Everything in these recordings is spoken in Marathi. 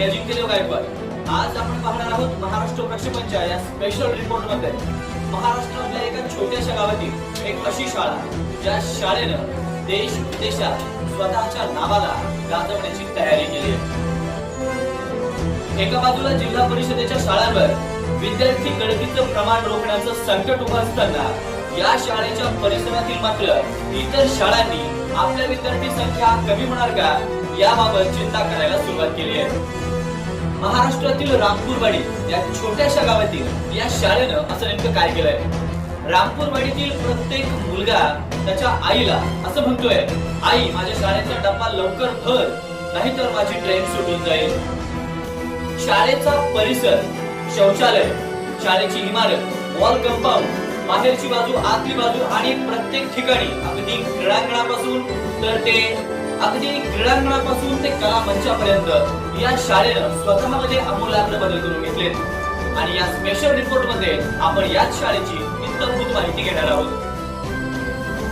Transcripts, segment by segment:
मी अजिंक्य गायकवाड आज आपण पाहणार आहोत महाराष्ट्र प्रक्षेपणच्या या स्पेशल रिपोर्टमध्ये. महाराष्ट्रातल्या एका छोट्याशा गावातील एक अशी शाळा ज्या शाळेनं देश विदेशात स्वतःच्या नावाला गाजवण्याची तयारी केली आहे. एका बाजूला जिल्हा परिषदेच्या शाळांवर विद्यार्थी गळतीचं प्रमाण रोखण्याचं संकट उभं असताना या शाळेच्या परिसरातील मात्र इतर शाळांनी आपल्या विद्यार्थी संख्या कमी होणार का याबाबत चिंता करायला सुरुवात केली आहे. महाराष्ट्रातील रामपूरवाडी या छोट्याशा गावातील या शाळेनं असं नेमकं काय केलंय? रामपूरवाडीतील प्रत्येक मुलगा त्याच्या आईला असं म्हणतोय आई माझ्या शाळेचा डब्बा लवकर भर नाहीतर माझी ट्रेन सुटून जाईल. शाळेचा परिसर शौचालय शाळेची इमारत वॉल कंपाऊंड बाहेरची बाजू आतली बाजू आणि प्रत्येक ठिकाणी अगदी क्रीडांगणापासून तर ते अगदी क्रीडांगणापासून ते कला मंचापर्यंत या शाळेनं स्वतःमध्ये आमूलाग्र बदल करून घेतलेत आणि या स्पेशल रिपोर्टमध्ये आपण याच शाळेची इतरभूत माहिती घेणार आहोत.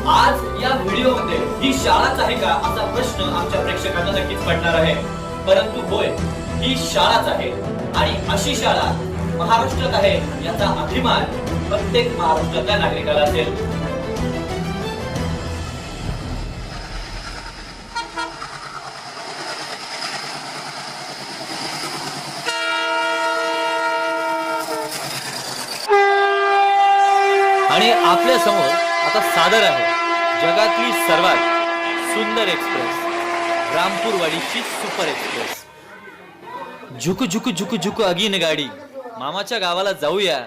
आज या व्हिडिओमध्ये ही शाळाच आहे का असा प्रश्न आमच्या प्रेक्षकांना नक्कीच पडणार आहे. परंतु होय ही शाळाच आहे. आणि अशी शाळा महाराष्ट्रात आहे याचा अभिमान प्रत्येक महाराष्ट्रातल्या नागरिकाला असेल. आणि आपल्यासमोर आता सादर आहे जगातली सर्वात सुंदर एक्सप्रेस रामपूरवाडीची सुपर एक्सप्रेस. झुक झुक झुक झुक अगीन गाडी मामाच्या गावाला जाऊया.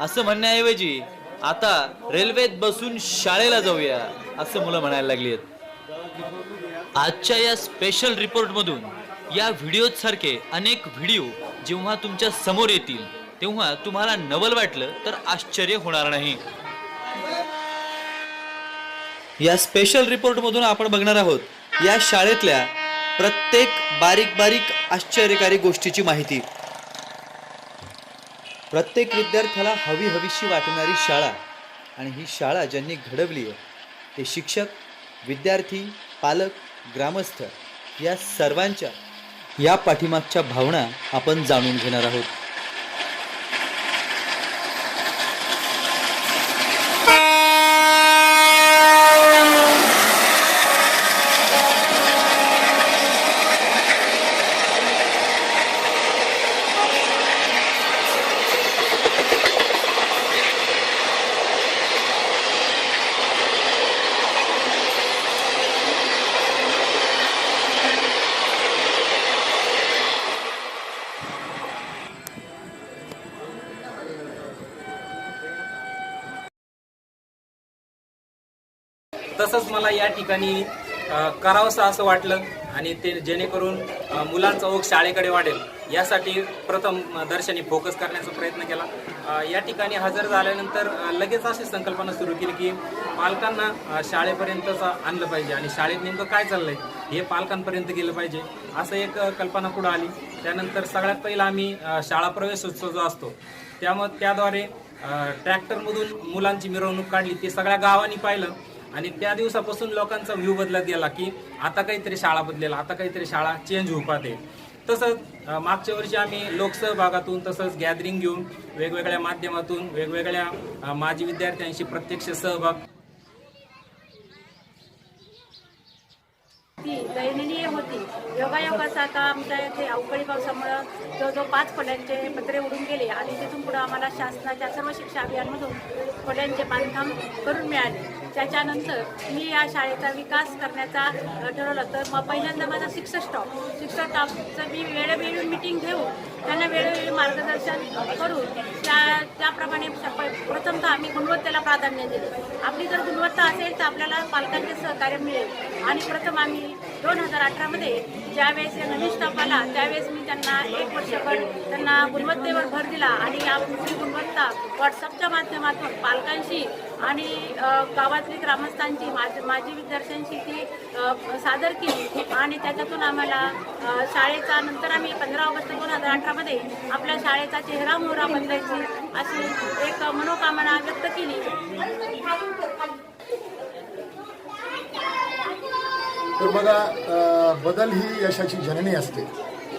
असं म्हणण्याऐवजी आता रेल्वेत बसून शाळेला जाऊया असं मुलं म्हणायला लागली आहेत आजच्या या स्पेशल रिपोर्टमधून या व्हिडिओसारखे अनेक व्हिडिओ जेव्हा तुमच्यासमोर येतील तेव्हा तुम्हाला नवल वाटलं तर आश्चर्य होणार नाही. या स्पेशल रिपोर्टमधून आपण बघणार आहोत या शाळेतल्या प्रत्येक बारीक बारीक आश्चर्यकारी गोष्टीची माहिती. प्रत्येक विद्यार्थ्याला हवी हवीशी वाटणारी शाळा आणि ही शाळा ज्यांनी घडवली आहे ते शिक्षक विद्यार्थी पालक ग्रामस्थ या सर्वांच्या या पाठीमागच्या भावना आपण जाणून घेणार आहोत तसंच मला या ठिकाणी करावंसं असं वाटलं आणि ते जेणेकरून मुलांचा ओघ शाळेकडे वाढेल. यासाठी प्रथम दर्शनी फोकस करण्याचा प्रयत्न केला. या ठिकाणी हजर झाल्यानंतर लगेच अशी संकल्पना सुरू केली की पालकांना शाळेपर्यंतच आणलं पाहिजे आणि शाळेत नेमकं काय चाललंय हे पालकांपर्यंत गेलं पाहिजे असं एक कल्पना पुढं आली. त्यानंतर सगळ्यात पहिला आम्ही शाळा प्रवेशोत्सव जो असतो त्यामुळे त्याद्वारे ट्रॅक्टरमधून मुलांची मिरवणूक काढली. ते सगळ्या गावांनी पाहिलं. आणि त्या दिवसापासून लोकांचा व्ह्यू बदलत गेला की आता काहीतरी शाळा बदलेल आता काहीतरी शाळा चेंज होऊ पाहते तसंच मागच्या वर्षी आम्ही लोकसहभागातून तसंच गॅदरिंग घेऊन वेगवेगळ्या माध्यमातून वेगवेगळ्या माजी विद्यार्थ्यांशी प्रत्यक्ष सहभाग ती दयनीय होती. योगायोगाचा आता आमच्या इथे अवकाळी पावसामुळं जवळजवळ पाच खोल्यांचे पत्रे उडून गेले आणि तिथून पुढं आम्हाला शासनाच्या सर्व शिक्षा अभियानमधून खोल्यांचे बांधकाम करून मिळाले. त्याच्यानंतर मी या शाळेचा विकास करण्याचा ठरवलं तर मग पहिल्यांदा माझा शिक्षक स्टॉप शिक्षक स्टॉपचं मी वेळोवेळी मिटिंग घेऊन त्यांना वेळोवेळी मार्गदर्शन करून त्या त्याप्रमाणे प- प्रथमतः आम्ही गुणवत्तेला प्राधान्य दिले. आपली जर गुणवत्ता असेल तर आपल्याला पालकांचे सहकार्य मिळेल. आणि प्रथम आम्ही दोन हजार अठरामध्ये ज्यावेळेस या नवीन स्टाफ आला त्यावेळेस मी त्यांना एक वर्षभर त्यांना गुणवत्तेवर भर दिला आणि आपली गुणवत्ता व्हॉट्सअपच्या माध्यमातून पालकांशी आणि गावातली ग्रामस्थांची माझी माजी विद्यार्थ्यांशी ती सादर केली. आणि त्याच्यातून आम्हाला शाळेचा नंतर आम्ही पंधरा ऑगस्ट दोन हजार अठरामध्ये आपल्या शाळेचा चेहरा मोहरा बदलायची अशी एक मनोकामना व्यक्त केली. तर बघा बदल ही यशाची जननी असते.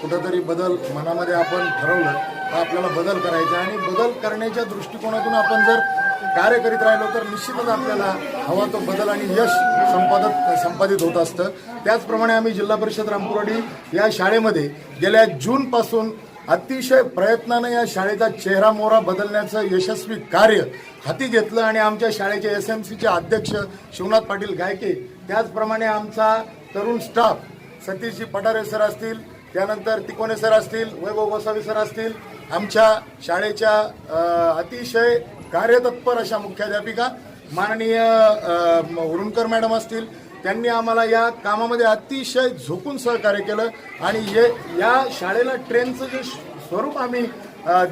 कुठंतरी बदल मनामध्ये आपण ठरवलं तर आपल्याला बदल करायचा आणि बदल करण्याच्या दृष्टिकोनातून आपण जर कार्य करीत राहिलो तर निश्चितच आपल्याला हवा तो बदल आणि यश संपादक संपादित होत असतं. त्याचप्रमाणे आम्ही जिल्हा परिषद रामपुरवाडी या शाळेमध्ये गेल्या जूनपासून अतिशय प्रयत्नानं या शाळेचा चेहरा मोहरा बदलण्याचं यशस्वी कार्य हाती घेतलं आणि आमच्या शाळेचे एस एम सीचे अध्यक्ष शिवनाथ पाटील गायके त्याचप्रमाणे आमचा तरुण स्टाफ सतीशजी पठारे सर असतील त्यानंतर तिकोने सर असतील वैभव गोसावी सर असतील आमच्या शाळेच्या अतिशय कार्यतत्पर अशा मुख्याध्यापिका माननीय उरुणकर मॅडम असतील त्यांनी आम्हाला या कामामध्ये अतिशय झोकून सहकार्य केलं आणि हे या शाळेला ट्रेनचं जे स्वरूप आम्ही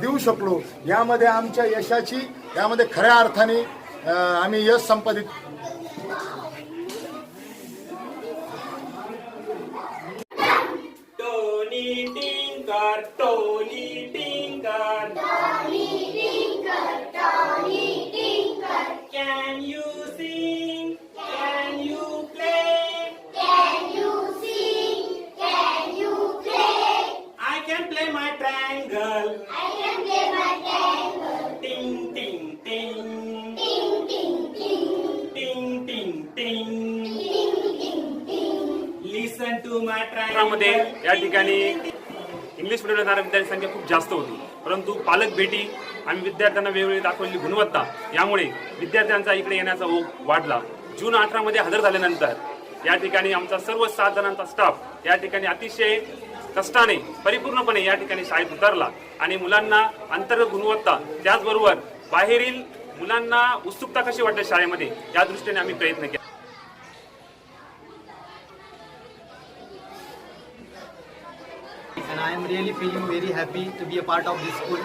देऊ शकलो यामध्ये आमच्या यशाची यामध्ये खऱ्या अर्थाने आम्ही यश संपादित Tony Tinker Tony Tinker Can you sing? Can you play? I can play my triangle. Ting ting ting. Ting ting ting. Listen to my triangle. मध्ये या ठिकाणी इंग्लिश मिडियम जाणाऱ्या विद्यार्थी संख्या खूप जास्त होती. परंतु पालक भेटी आणि विद्यार्थ्यांना वेगवेगळी दाखवलेली गुणवत्ता यामुळे विद्यार्थ्यांचा इकडे येण्याचा ओघ वाढला. जून अठरा मध्ये हजर झाल्यानंतर या ठिकाणी आमचा सर्व सात जणांचा स्टाफ या ठिकाणी अतिशय कष्टाने परिपूर्णपणे या ठिकाणी शाळेत उतरला आणि मुलांना अंतर्गत गुणवत्ता त्याचबरोबर बाहेरील मुलांना उत्सुकता कशी वाटते शाळेमध्ये या दृष्टीने आम्ही प्रयत्न केला. I am really really very happy to be a part of this school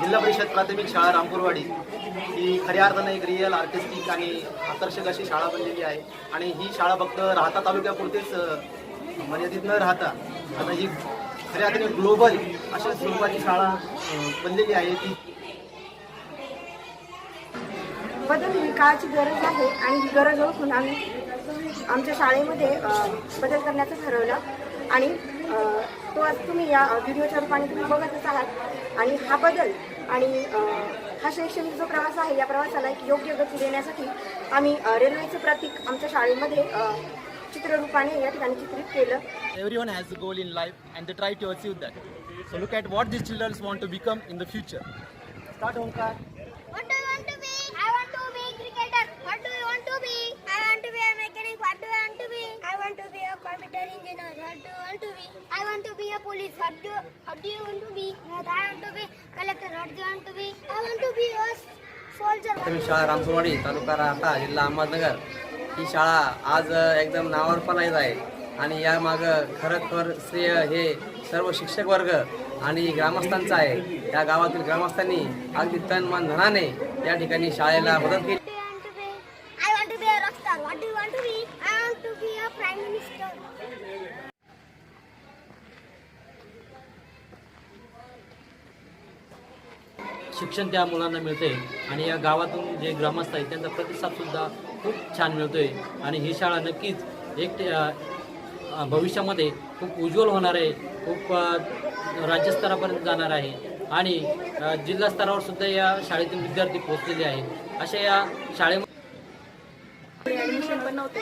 Zilla Parishad प्राथमिक शाळा रामपूरवाडी. ही खऱ्या अर्थानं एक रिअल आर्टिस्टिक आणि आकर्षक अशी शाळा बनलेली आहे. आणि ही शाळा फक्त राहता तालुक्यापुरतेच मर्यादित न राहता आता ही खऱ्या अर्थाने ग्लोबल अशा स्वरूपाची शाळा बनलेली आहे. ती बदल ही काळाची गरज आहे आणि ही गरज ओळखून आम्ही आमच्या शाळेमध्ये बदल करण्याचं ठरवलं. आणि तो आज तुम्ही या व्हिडिओच्या रूपाने तुम्ही बघतच आहात आणि हा बदल आणि हा शैक्षणिक जो प्रवास आहे या प्रवासाला एक योग्य गती देण्यासाठी आम्ही रेल्वेचं प्रतीक आमच्या शाळेमध्ये चित्ररूपाने या ठिकाणी चित्रित केलं Everyone has a goal in life and they try to achieve that. So look at what these children want to become in the future. Start Omkar. What do you want to be? I want to be cricketer. What do you want to be? I want to be a mechanic. What do you want to be? I want to be a computer engineer. What do you want to be? I want to be a police. What do What do you want to be? I want to be collector. What do you want to be? I want to be a soldier. प्राथमिक शाळा रामपुरवाडी तालुका राहता जिल्हा अहमदनगर ही शाळा आज एकदम नावावर पण आहे आणि यामागं खरंखर श्रेय हे सर्व शिक्षक वर्ग आणि ग्रामस्थांचं आहे या गावातील ग्रामस्थांनी अगदी तन मन धनाने या ठिकाणी शाळेला मदत केली you? I want to be a rockstar. What do you want to be? I want to be a prime minister. शिक्षण त्या मुलांना मिळते आणि या गावातून जे ग्रामस्थ आहेत त्यांचा प्रतिसादसुद्धा खूप छान मिळतो आहे आणि ही शाळा नक्कीच एक ते- भविष्यामध्ये खूप उज्ज्वल होणार आहे. खूप राज्यस्तरापर्यंत जाणार आहे. आणि अ, जिल्हा स्तरावर सुद्धा या शाळेतील विद्यार्थी पोहोचलेले आहेत. अशा या शाळेमध्ये ॲडमिशन पण नव्हते.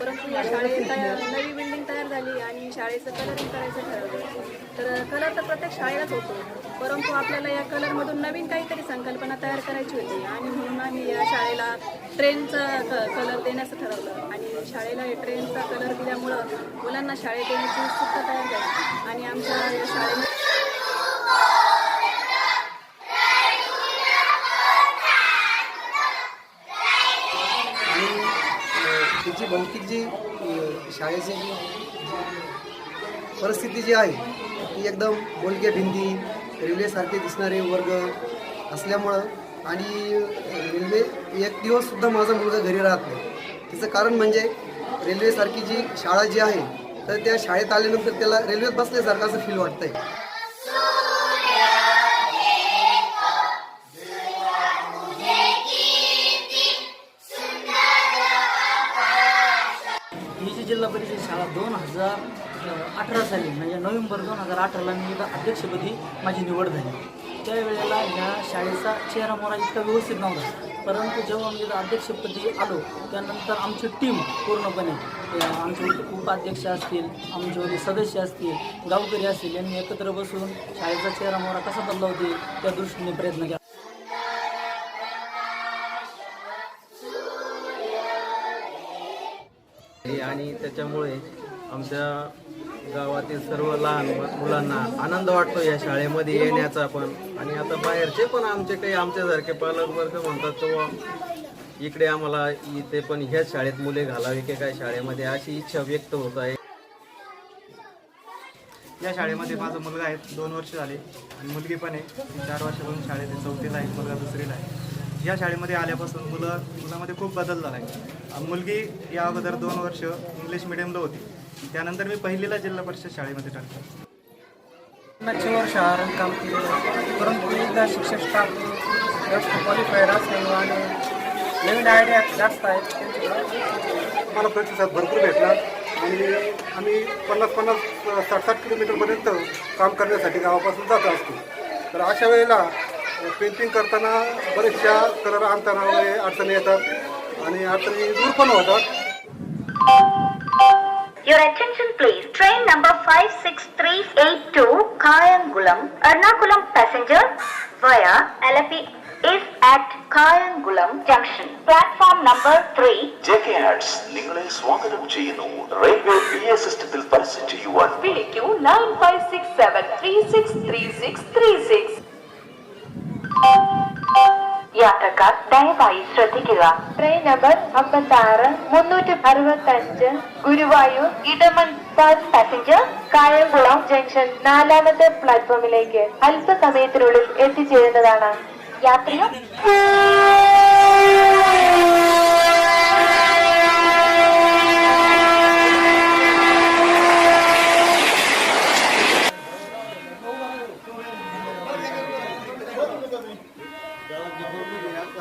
परंतु या शाळेत तयार नवी बिल्डिंग तयार झाली आणि शाळेचं कलरिंग करायचं ठरवलं. तर कलर तर प्रत्येक शाळेलाच होतो. परंतु आपल्याला या कलरमधून नवीन काहीतरी संकल्पना तयार करायची होती. आणि म्हणून आम्ही या शाळेला ट्रेनचा क कलर देण्याचं ठरवलं. आणि शाळेला ट्रेनचा कलर दिल्यामुळं मुलांना शाळेत येण्याची उत्सुकता तयार झाली. आणि आमच्या या शाळेमध्ये अ, भौतिक जी शाळेची जी परिस्थिती जी आहे ती एकदम बोलके भिंती रेल्वेसारखे दिसणारे वर्ग असल्यामुळं आणि रेल्वे एक दिवससुद्धा माझा मुलगा घरी राहत नाही. त्याचं कारण म्हणजे रेल्वेसारखी जी शाळा जी आहे तर त्या शाळेत आल्यानंतर त्याला रेल्वेत बसल्यासारखं असं फील वाटतं आहे परिषद शाळा दोन हजार अठरा साली म्हणजे नोव्हेंबर दोन हजार अठराला मी इथं अध्यक्षपदी माझी निवड झाली. त्यावेळेला ह्या शाळेचा चेहरा मोरा इतका व्यवस्थित नव्हता. परंतु जेव्हा मी इथं अध्यक्षपदी आलो त्यानंतर आमची टीम पूर्णपणे आमचे उप उपाध्यक्ष असतील आमचे सदस्य असतील गावकरी असतील यांनी एकत्र बसून शाळेचा चेहरा मोरा कसा बदलावतील त्या दृष्टीने प्रयत्न केला. आणि त्याच्यामुळे आमच्या गावातील सर्व लहान मुलांना आनंद वाटतो या शाळेमध्ये येण्याचा पण. आणि आता बाहेरचे पण आमचे काही आमच्यासारखे पालक वर्ग म्हणतात तो इकडे आम्हाला इथे पण ह्याच शाळेत मुले घालावी की काय शाळेमध्ये? अशी इच्छा व्यक्त होत आहे. या शाळेमध्ये माझा मुलगा आहे दोन वर्ष झाले. आणि मुलगी पण आहे. चार वर्षापासून शाळेत चौथीला आहे मुलगा दुसरीला आहे. या शाळेमध्ये आल्यापासून मुलं मुलामध्ये खूप बदल झाला आहे मुलगी या अगोदर दोन वर्ष इंग्लिश मिडियमला होती. त्यानंतर मी पहिलीला जिल्हा परिषद शाळेमध्ये टाकलं. मागच्या वर्ष आरण काम केलं. परंतु एकदा शिक्षक स्टाफ जास्त क्वालिफाईड असल्यामुळे आणि नवीन आयडिया जास्त आहेत मला प्रतिसाद भरपूर भेटला. आणि आम्ही पन्नास पन्नास साठ साठ किलोमीटरपर्यंत काम करण्यासाठी गावापासून जात असतो. तर अशा वेळेला पेंटिंग करताना बरेचशा कलर आणताना वगैरे अडचणी येतात आणि अडचणी दूर पण होतात Your attention please. Train number 56382 Kayangulam, Ernakulam passenger via Alapi is at Kayangulam junction. Platform number 3. J arts നിങ്ങളെ സ്വാഗതം ചെയ്യുന്നു റെയിൽവേ പി എ സിസ്റ്റത്തിൽ പരസ്യം ചെയ്യുവാൻ വിളിക്കൂ nine five six seven three six three six three six യാത്രക്കാർ ദയവായി ശ്രദ്ധിക്കുക. ട്രെയിൻ നമ്പർ അമ്പത്തി ആറ് മുന്നൂറ്റി അറുപത്തി അഞ്ച് Guruvayur Edamon first passenger Kayamkulam junction നാലാമത്തെ പ്ലാറ്റ്ഫോമിലേക്ക് അല്പസമയത്തിനുള്ളിൽ എത്തിച്ചേരുന്നതാണ്. യാത്രികർ Obrigado.